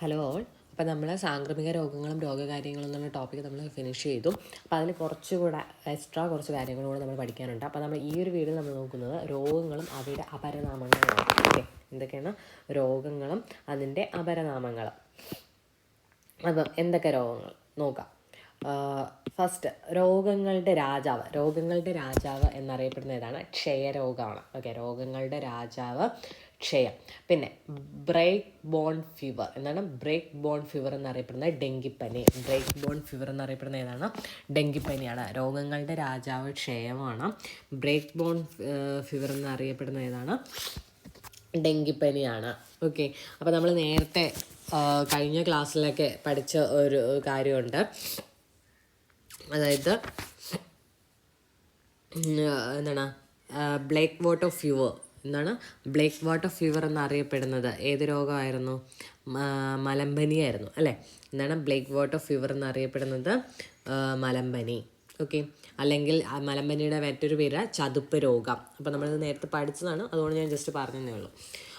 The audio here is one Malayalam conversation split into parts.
ഹലോ ഓൾ അപ്പോൾ നമ്മൾ സാംക്രമിക രോഗങ്ങളും രോഗകാര്യങ്ങളും എന്നുള്ള ടോപ്പിക് നമ്മൾ ഫിനിഷ് ചെയ്തു. അപ്പോൾ അതിൽ കുറച്ചുകൂടെ എക്സ്ട്രാ കുറച്ച് കാര്യങ്ങളും കൂടെ നമ്മൾ പഠിക്കാനുണ്ട്. അപ്പോൾ നമ്മൾ ഈ ഒരു വീഡിയോ നമ്മൾ നോക്കുന്നത് രോഗങ്ങളും അവയുടെ അപരനാമങ്ങളും ഓക്കെ? എന്തൊക്കെയാണ്? രോഗങ്ങളും അതിന്റെ അപരനാമങ്ങളും. അപ്പം എന്തൊക്കെ രോഗങ്ങൾ? നോക്കാം. ഫസ്റ്റ് രോഗങ്ങളുടെ രാജാവ് രോഗങ്ങളുടെ രാജാവ് എന്നറിയപ്പെടുന്ന ഏതാണ് ക്ഷയരോഗമാണ്. ഓക്കെ രോഗങ്ങളുടെ രാജാവ് ക്ഷയം. പിന്നെ ബ്രേക്ക് ബോൺ ഫീവർ എന്താണ്? ബ്രേക്ക് ബോൺ ഫീവർ എന്നറിയപ്പെടുന്നത് ഡെങ്കിപ്പനി. ബ്രേക്ക് ബോൺ ഫീവർ എന്നറിയപ്പെടുന്ന ഏതാണ്? ഡെങ്കിപ്പനിയാണ്. രോഗങ്ങളുടെ രാജാവ് ക്ഷയമാണ്. ബ്രേക്ക് ബോൺ ഫീവർ എന്നറിയപ്പെടുന്ന ഏതാണ്? ഡെങ്കിപ്പനിയാണ്. ഓക്കെ അപ്പോൾ നമ്മൾ നേരത്തെ കഴിഞ്ഞ ക്ലാസ്സിലൊക്കെ പഠിച്ച ഒരു കാര്യമുണ്ട്. അതായത് എന്താണ് ബ്ലേക്ക് വാട്ടർ ഫ്യൂവർ എന്താണ്? ബ്ലേക്ക് വാട്ടർ ഫീവർ എന്നറിയപ്പെടുന്നത്. ഏത് രോഗമായിരുന്നു? മലമ്പനിയായിരുന്നു അല്ലേ? എന്താണ് ബ്ലേക്ക് വാട്ടർ ഫീവർ എന്നറിയപ്പെടുന്നത്? മലമ്പനി. ഓക്കെ. അല്ലെങ്കിൽ മലമ്പനിയുടെ മറ്റൊരു പേര് ചതുപ്പ് രോഗം. അപ്പോൾ നമ്മളിത് നേരത്തെ പഠിച്ചതാണ്. അതുകൊണ്ട് ഞാൻ ജസ്റ്റ് പറഞ്ഞതേ ഉള്ളൂ.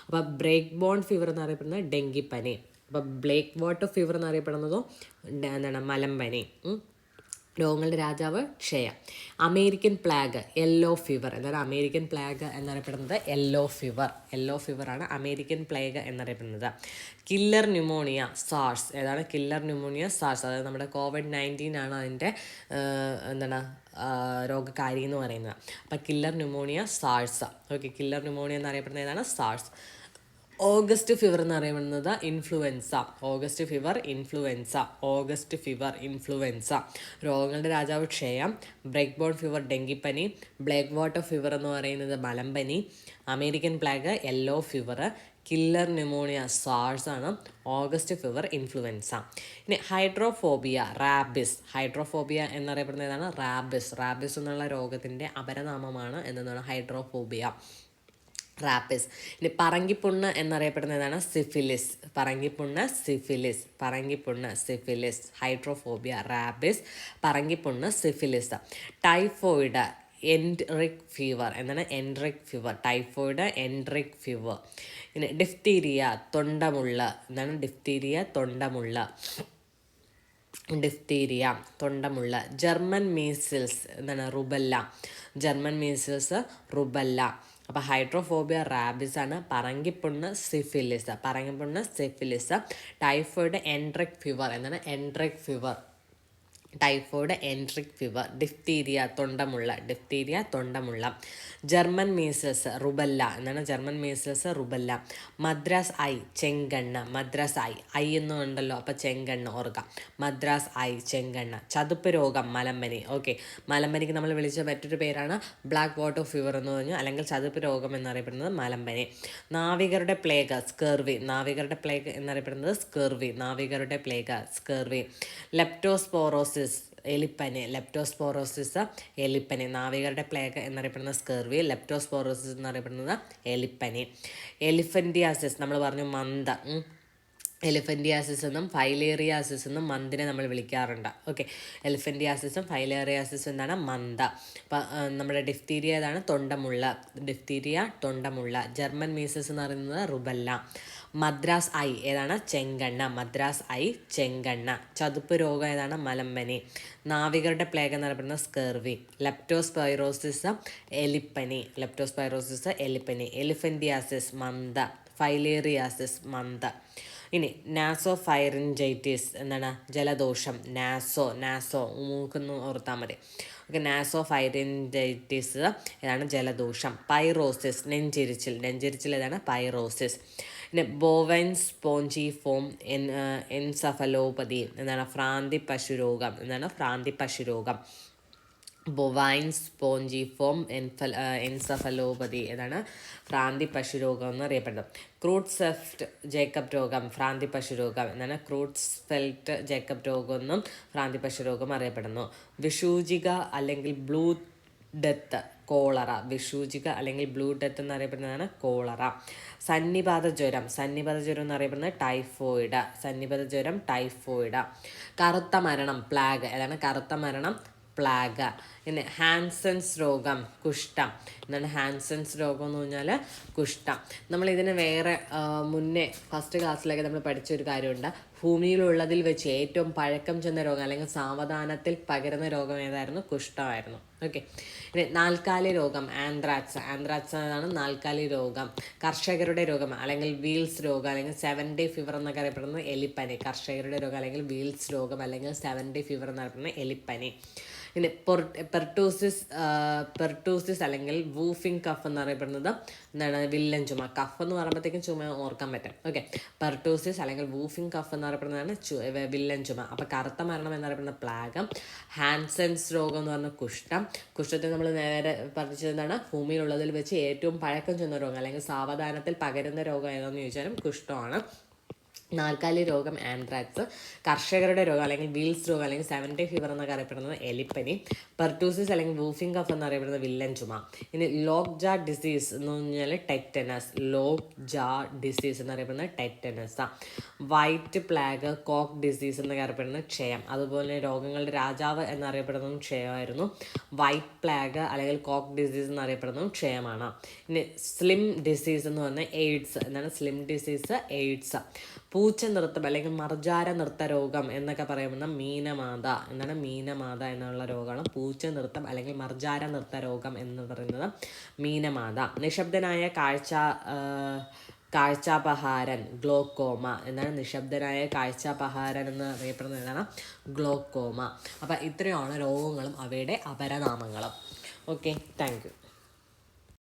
അപ്പോൾ ബ്രേക്ക് ബോൺ ഫീവർ എന്നറിയപ്പെടുന്നത് ഡെങ്കിപ്പനി. അപ്പോൾ ബ്ലേക്ക് വാട്ടർ ഫീവർ എന്നറിയപ്പെടുന്നതോ എന്താണ് മലമ്പനി. രോഗങ്ങളുടെ രാജാവ് ക്ഷയ. അമേരിക്കൻ പ്ലാഗ് യെല്ലോ ഫീവർ എന്താണ് അമേരിക്കൻ പ്ലാഗ് എന്നറിയപ്പെടുന്നത് യെല്ലോ ഫീവർ യെല്ലോ ആണ് അമേരിക്കൻ പ്ലേഗ് എന്നറിയപ്പെടുന്നത്. കില്ലർ ന്യൂമോണിയ സാർസ് ഏതാണ്? കില്ലർ ന്യൂമോണിയ സാർസ് അതായത് നമ്മുടെ കോവിഡ് നയന്റീൻ ആണ് അതിന്റെ എന്താണ് രോഗകാരി എന്ന് പറയുന്നത്. അപ്പം killer pneumonia SARS okay killer pneumonia എന്നറിയപ്പെടുന്ന ഏതാണ്? സാർസ് ഓഗസ്റ്റ് ഫിവർ എന്ന് പറയുന്നത് influenza August fever influenza August fever influenza രോഗങ്ങളുടെ രാജാവ് ക്ഷയം. ബ്രേക്ക് ബോൺ ഫിവർ ഡെങ്കിപ്പനി. ബ്ലാക്ക് വാട്ടർ ഫിവർ എന്ന് പറയുന്നത് മലമ്പനി. American plague yellow fever. Killer pneumonia SARS ആണ്. ഓഗസ്റ്റ് ഫിവർ ഇൻഫ്ലുവൻസ ഇനി ഹൈഡ്രോഫോബിയ റാബിസ്. ഹൈഡ്രോഫോബിയ എന്നറിയപ്പെടുന്ന ഏതാണ് റാബിസ്. റാബിസ് എന്നുള്ള രോഗത്തിന്റെ അപരനാമമാണ് എന്നതാണ് ഹൈഡ്രോഫോബിയ. റാപ്പിസ് ഇനി പറങ്കിപ്പുണ്ണ് എന്നറിയപ്പെടുന്നതാണ് സിഫിലിസ്. പറങ്കിപ്പുണ്ണ് സിഫിലിസ്. പറങ്കിപ്പുണ്ണ് syphilis. Hydrophobia rabies. പറങ്കിപ്പുണ്ണ് syphilis. Typhoid enteric fever. എന്നാണ് enteric fever. Typhoid enteric fever. പിന്നെ ഡിഫ്തീരിയ തൊണ്ടമുള്ള. എന്നാണ് ഡിഫ്തീരിയ തൊണ്ടമുള്ള. ഡിഫ്തീരിയ തൊണ്ടമുള്ള. German measles. എന്താണ്? റുബല്ല. German measles rubella. അപ്പോൾ ഹൈഡ്രോഫോബിയ റാബിസ് ആണ് പറങ്കിപ്പുണ്ണ് സിഫിലിസ്. പറങ്കിപ്പുണ്ണ് സിഫിലിസ്. ടൈഫോയിഡ് എൻട്രിക് ഫീവർ എന്താണ് enteric fever. Typhoid enteric fever diphtheria തൊണ്ടമുള്ള diphtheria തൊണ്ടമുള്ള. German measles rubella. എന്നാണ് German measles rubella. Madras eye ചെങ്കണ്ണ. Madras eye. Eye എന്നുണ്ടല്ലോ അപ്പോൾ ചെങ്കണ്ണ ഓർക്കുക മദ്രാസ് ഐ ചെങ്കണ്ണ. ചതുപ്പ് രോഗം മലമ്പനി. ഓക്കെ. മലമ്പനിക്ക് നമ്മൾ വിളിച്ച മറ്റൊരു പേരാണ് ബ്ലാക്ക് വാട്ടർ ഫീവർ എന്ന് പറഞ്ഞു അല്ലെങ്കിൽ ചതുപ്പ് രോഗം എന്നറിയപ്പെടുന്നത് മലമ്പനി. നാവികരുടെ പ്ലേഗ് സ്കെർവി. നാവികരുടെ പ്ലേഗ് എന്നറിയപ്പെടുന്നത് സ്കെർവി. നാവികരുടെ പ്ലേഗ് സ്കെർവി. ലെപ്റ്റോസ്പോറോസിസ് എലിപ്പനി ലെപ്റ്റോസ്പോറോസിസ് എലിപ്പനി നാവികരുടെ പ്ലേഗ് എന്നറിയപ്പെടുന്ന സ്കെർവി ലെപ്റ്റോസ്പോറോസിസ് എന്നറിയപ്പെടുന്നത് എലിപ്പനി. എലിഫന്റിയാസിസ് നമ്മൾ പറഞ്ഞു മന്ദ ഉം. എലിഫന്റിയാസിസ് എന്നും ഫൈലേറിയാസിസ് എന്നും മന്തിനെ നമ്മൾ വിളിക്കാറുണ്ട്. ഓക്കെ എലിഫന്റിയാസിസും ഫൈലേറിയാസിസും എന്താണ്? അപ്പം നമ്മുടെ ഡിഫ്തീരിയ ഏതാണ്? തൊണ്ടമുള്ള. ഡിഫ്തീരിയ തൊണ്ടമുള്ള. ജർമ്മൻ മീസസ് എന്ന് പറയുന്നത് റുബല്ല മദ്രാസ് ഐ ഏതാണ്? ചെങ്കണ്ണ. മദ്രാസ് ഐ ചെങ്കണ്ണ. ചതുപ്പ് രോഗം ഏതാണ്? മലമ്പനി. നാവികരുടെ പ്ലേഗ് എന്ന് എന്നറിയപ്പെടുന്ന സ്കെർവി. ലെപ്റ്റോസ്പൈറോസിസ് എലിപ്പനി. ലെപ്റ്റോസ്പൈറോസിസ് എലിപ്പനി. എലിഫന്റിയാസിസ് മന്ദ. ഫൈലേറിയാസിസ് മന്ദ. ഇനി നാസോ ഫൈറിൻജൈറ്റിസ് എന്താണ്? ജലദോഷം. നാസോ. നാസോ. മൂക്കുന്നു ഓർത്താൽ മതി. ഓക്കെ നാസോ ഫൈറിൻജൈറ്റിസ് ഏതാണ്? ജലദോഷം. പൈറോസിസ്. നെഞ്ചിരിച്ചിൽ. നെഞ്ചിരിച്ചിൽ ഏതാണ്? പൈറോസിസ്. പിന്നെ ബോവൈൻ സ്പോഞ്ചി ഫോം എൻ എൻസഫലോപതി എന്താണ് ഭ്രാന്തി പശുരോഗം എന്താണ് ഭ്രാന്തി പശുരോഗം. ബൊവൈൻ സ്പോഞ്ചിഫോം എൻഫൽ എൻസഫലോപതി എന്നാണ് ഭ്രാന്തി പശുരോഗം എന്ന് അറിയപ്പെടുന്നത് ക്രൂട്ട്സെഫ്റ്റ് ജേക്കബ് രോഗം ഭ്രാന്തി പശുരോഗം എന്നാണ് ക്രൂട്ട്സ്ഫെൽറ്റ് ജേക്കബ് രോഗം എന്നും ഭ്രാന്തി പശുരോഗം അറിയപ്പെടുന്നു. വിഷൂചിക അല്ലെങ്കിൽ ബ്ലൂ ഡെത്ത് കോളറ വിഷൂചിക അല്ലെങ്കിൽ ബ്ലൂ ഡെത്ത് എന്നറിയപ്പെടുന്നതാണ് കോളറ. സന്നിപാത ജ്വരം സന്നിപാത ജ്വരം എന്നറിയപ്പെടുന്നത് ടൈഫോയിഡ് സന്നിപാത ജ്വരം ടൈഫോയിഡ്. കറുത്ത മരണം പ്ലാഗ് അതാണ് കറുത്ത മരണം പ്ലാഗ്. പിന്നെ ഹാൻസൻസ് രോഗം കുഷ്ഠം. എന്താണ് ഹാൻസൻസ് രോഗം എന്ന് പറഞ്ഞാൽ കുഷ്ഠം. നമ്മൾ വേറെ മുന്നേ ഫസ്റ്റ് ക്ലാസ്സിലൊക്കെ നമ്മൾ പഠിച്ച ഒരു കാര്യമുണ്ട്. ഭൂമിയിലുള്ളതിൽ വെച്ച് ഏറ്റവും പഴക്കം ചെന്ന രോഗം അല്ലെങ്കിൽ സാവധാനത്തിൽ പകരുന്ന രോഗം ഏതായിരുന്നു? കുഷ്ഠമായിരുന്നു. ഓക്കെ ഇനി നാൽക്കാലി രോഗം ആന്ത്രാക്സ്. ആന്ത്രാക്സ് എന്നതാണ് നാൽക്കാലി രോഗം. കർഷകരുടെ രോഗം അല്ലെങ്കിൽ വീൽസ് രോഗം അല്ലെങ്കിൽ സെവൻ ഡേ ഫീവർ എന്നൊക്കെ അറിയപ്പെടുന്നത് എലിപ്പനി. കർഷകരുടെ രോഗം അല്ലെങ്കിൽ വീൽസ് രോഗം അല്ലെങ്കിൽ സെവൻ ഡേ ഫീവർ എന്നറിയപ്പെടുന്നത് എലിപ്പനി. ഇനി പെർട്ടൂസിസ് പെർട്ടൂസിസ് അല്ലെങ്കിൽ വൂഫിംഗ് കഫ് എന്നറിയപ്പെടുന്നത് എന്താണ്? വില്ലൻ ചുമ. കഫ് എന്ന് പറയുമ്പോഴത്തേക്കും ചുമ ഓർക്കാൻ പറ്റും. ഓക്കെ പെർട്ടൂസിസ് അല്ലെങ്കിൽ വൂഫിംഗ് കഫ് എന്നറിയപ്പെടുന്നതാണ് ചു വില്ലൻ ചുമ. അപ്പോൾ കറുത്ത മരണം എന്നറിയപ്പെടുന്ന പ്ലാഗം ഹാൻസൻസ് രോഗം എന്ന് പറഞ്ഞ കുഷ്ഠം. കുഷ്ഠത്തെ നമ്മൾ നേരെ എന്താണ്? ഭൂമിയിലുള്ളതിൽ വെച്ച് ഏറ്റവും പഴക്കം ചെന്ന രോഗം അല്ലെങ്കിൽ സാവധാനത്തിൽ പകരുന്ന രോഗം ഏതാണെന്ന് ചോദിച്ചാലും കുഷ്ഠമാണ്. നാൽക്കാലി രോഗം ആൻത്രാക്സ് കർഷകരുടെ രോഗം അല്ലെങ്കിൽ വീൽസ് രോഗം അല്ലെങ്കിൽ സെവൻ ഡേ ഫീവർ എന്നൊക്കെ അറിയപ്പെടുന്നത് എലിപ്പനി പെർട്ടൂസിസ് അല്ലെങ്കിൽ വൂഫിംഗ് കഫ് എന്നറിയപ്പെടുന്നത് വില്ലൻ ചുമ. ഇനി ലോക്ക് ജാ ഡിസീസ് എന്ന് പറഞ്ഞാൽ ടെറ്റനസ് ലോക്ക് ജാ ഡിസീസ് എന്നറിയപ്പെടുന്നത് tetanus white plague Koch disease എന്നൊക്കെ അറിയപ്പെടുന്നത് ക്ഷയം. അതുപോലെ രോഗങ്ങളുടെ രാജാവ് എന്നറിയപ്പെടുന്നതും ക്ഷയമായിരുന്നു. വൈറ്റ് പ്ലാഗ് അല്ലെങ്കിൽ കോക്ക് ഡിസീസ് എന്നറിയപ്പെടുന്നതും ക്ഷയമാണ്. ഇനി സ്ലിം ഡിസീസ് എന്ന് പറഞ്ഞാൽ എയ്ഡ്സ് എന്നാണ് സ്ലിം ഡിസീസ് എയ്ഡ്സ് പൂച്ച നൃത്തം അല്ലെങ്കിൽ മർജാര നൃത്ത രോഗം എന്നൊക്കെ പറയുന്ന മീനമാത. എന്നാണ് മീനമാത എന്നുള്ള രോഗമാണ്. പൂച്ച നൃത്തം അല്ലെങ്കിൽ മർജാര നൃത്ത രോഗം എന്ന് പറയുന്നത് മീനമാത. നിശബ്ദനായ കാഴ്ച കാഴ്ചാപഹാരൻ ഗ്ലോക്കോമ. എന്നാണ് നിശബ്ദനായ കാഴ്ചാപഹാരൻ എന്ന് അറിയപ്പെടുന്നത് എന്താണ്? ഗ്ലോക്കോമ. അപ്പം ഇത്രയാണ് രോഗങ്ങളും അവയുടെ അപരനാമങ്ങളും. Okay thank